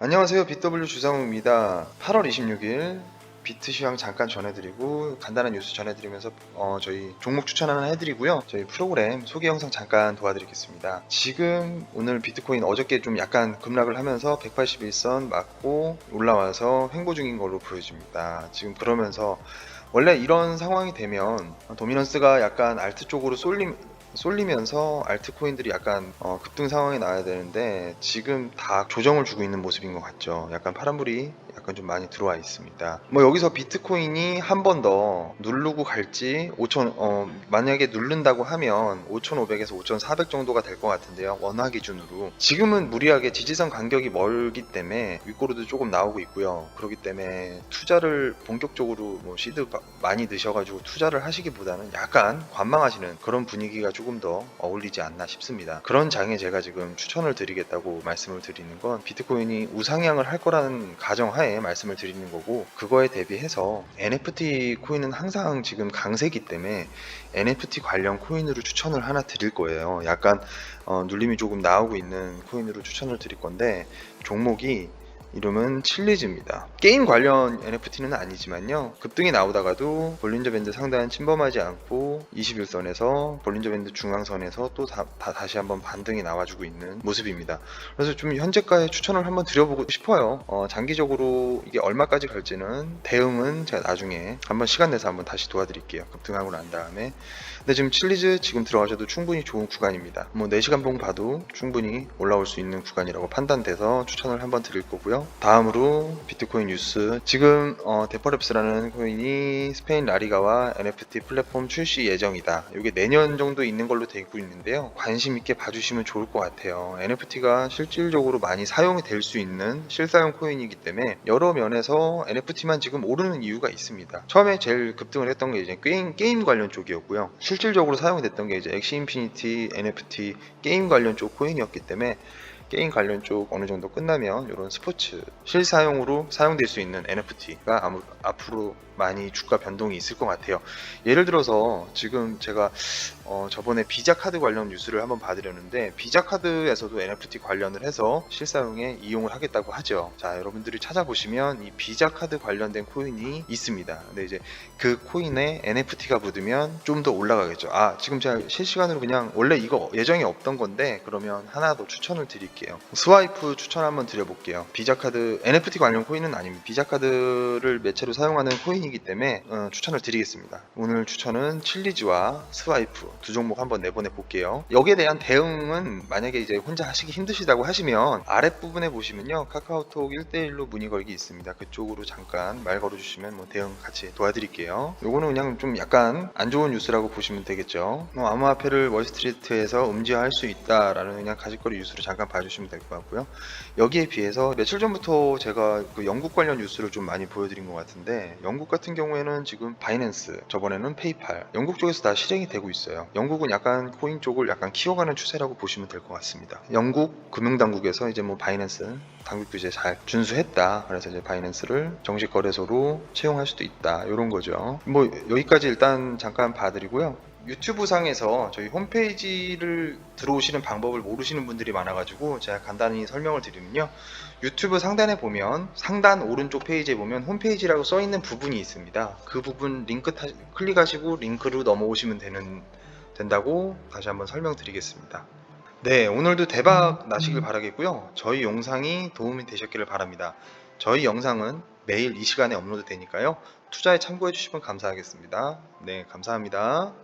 안녕하세요. BW 주상우입니다. 8월 26일 비트 시황 잠깐 전해드리고 간단한 뉴스 전해드리면서 어, 저희 종목 추천 하나 해드리고요. 저희 프로그램 소개 영상 잠깐 도와드리겠습니다. 지금 오늘 비트코인 어저께 좀 약간 급락을 하면서 181선 맞고 올라와서 횡보 중인 걸로 보여집니다. 지금 그러면서 원래 이런 상황이 되면 도미넌스가 약간 알트 쪽으로 쏠림 쏠리면서 알트코인들이 약간 어, 급등 상황에 나와야 되는데 지금 다 조정을 주고 있는 모습인 것 같죠. 약간 파란불이 약간 좀 많이 들어와 있습니다. 뭐 여기서 비트코인이 한 번 더 누르고 갈지 5천 어, 만약에 누른다고 하면 5,500에서 5,400 정도가 될 것 같은데요. 원화 기준으로 지금은 무리하게 지지선 간격이 멀기 때문에 윗고르도 조금 나오고 있고요. 그렇기 때문에 투자를 본격적으로 뭐 시드 바- 많이 드셔가지고 투자를 하시기보다는 약간 관망하시는 그런 분위기가 조금 더 어울리지 않나 싶습니다. 그런 장에 제가 지금 추천을 드리겠다고 말씀을 드리는 건 비트코인이 우상향을 할 거라는 가정하에 말씀을 드리는 거고 그거에 대비해서 NFT 코인은 항상 지금 강세기 때문에 NFT 관련 코인으로 추천을 하나 드릴 거예요. 약간 어, 눌림이 조금 나오고 있는 코인으로 추천을 드릴 건데 종목이 이름은 칠리즈입니다. 게임 관련 NFT는 아니지만요. 급등이 나오다가도 볼린저 밴드 상단 침범하지 않고 21선에서 볼린저 밴드 중앙선에서 또 다, 시 한번 반등이 나와주고 있는 모습입니다. 그래서 좀 현재가에 추천을 한번 드려보고 싶어요. 어, 장기적으로 이게 얼마까지 갈지는 대응은 제가 나중에 한번 시간 내서 한번 다시 도와드릴게요. 급등하고 난 다음에. 근데 지금 칠리즈 지금 들어가셔도 충분히 좋은 구간입니다. 뭐 4시간 봉 봐도 충분히 올라올 수 있는 구간이라고 판단돼서 추천을 한번 드릴 거고요. 다음으로 비트코인 뉴스. 지금 어, 데퍼랩스라는 코인이 스페인 라리가와 NFT 플랫폼 출시 예정이다. 이게 내년 정도 있는 걸로 되고 있는데요. 관심 있게 봐주시면 좋을 것 같아요. NFT가 실질적으로 많이 사용이 될 수 있는 실사용 코인이기 때문에 여러 면에서 NFT만 지금 오르는 이유가 있습니다. 처음에 제일 급등을 했던 게 이제 게임, 게임 관련 쪽이었고요. 실질적으로 사용이 됐던 게 이제 엑시 인피니티 NFT 게임 관련 쪽 코인이었기 때문에 게임 관련 쪽 어느 정도 끝나면 이런 스포츠 실사용으로 사용될 수 있는 NFT가 아무, 앞으로 많이 주가 변동이 있을 것 같아요. 예를 들어서 지금 제가 어, 저번에 비자 카드 관련 뉴스를 한번 봐드렸는데 비자 카드에서도 NFT 관련을 해서 실사용에 이용을 하겠다고 하죠. 자 여러분들이 찾아보시면 이 비자 카드 관련된 코인이 있습니다. 근데 이제 그 코인에 NFT가 묻으면 좀 더 올라가겠죠. 아 지금 제가 실시간으로 그냥 원래 이거 예정이 없던 건데 그러면 하나 더 추천을 드릴게요. 스와이프 추천 한번 드려볼게요. 비자 카드 NFT 관련 코인은 아닙니다. 비자 카드를 매체로 사용하는 코인이기 때문에 어, 추천을 드리겠습니다. 오늘 추천은 칠리즈와 스와이프 두 종목 한번 내보내 볼게요. 여기에 대한 대응은 만약에 이제 혼자 하시기 힘드시다고 하시면 아랫부분에 보시면요. 카카오톡 1대1로 문의 걸기 있습니다. 그쪽으로 잠깐 말 걸어주시면 뭐 대응 같이 도와드릴게요. 요거는 그냥 좀 약간 안 좋은 뉴스라고 보시면 되겠죠. 뭐 암호화폐를 월스트리트에서 음지화할 수 있다라는 그냥 가십거리 뉴스를 잠깐 봐주 시면 될 것 같고요. 여기에 비해서 며칠 전부터 제가 그 영국 관련 뉴스를 좀 많이 보여드린 것 같은데 영국 같은 경우에는 지금 바이낸스 저번에는 페이팔 영국 쪽에서 다 실행이 되고 있어요. 영국은 약간 코인 쪽을 약간 키워가는 추세라고 보시면 될 것 같습니다. 영국 금융당국에서 이제 뭐 바이낸스 당국 규제 잘 준수했다. 그래서 이제 바이낸스를 정식 거래소로 채용할 수도 있다. 이런 거죠. 뭐 여기까지 일단 잠깐 봐드리고요. 유튜브 상에서 저희 홈페이지를 들어오시는 방법을 모르시는 분들이 많아가지고 제가 간단히 설명을 드리면요. 유튜브 상단에 보면 상단 오른쪽 페이지에 보면 홈페이지라고 써 있는 부분이 있습니다. 그 부분 링크 타, 클릭하시고 링크로 넘어오시면 되는 된다고 다시 한번 설명드리겠습니다. 네, 오늘도 대박 나시길 바라겠고요. 저희 영상이 도움이 되셨기를 바랍니다. 저희 영상은 매일 이 시간에 업로드 되니까요. 투자에 참고해 주시면 감사하겠습니다. 네, 감사합니다.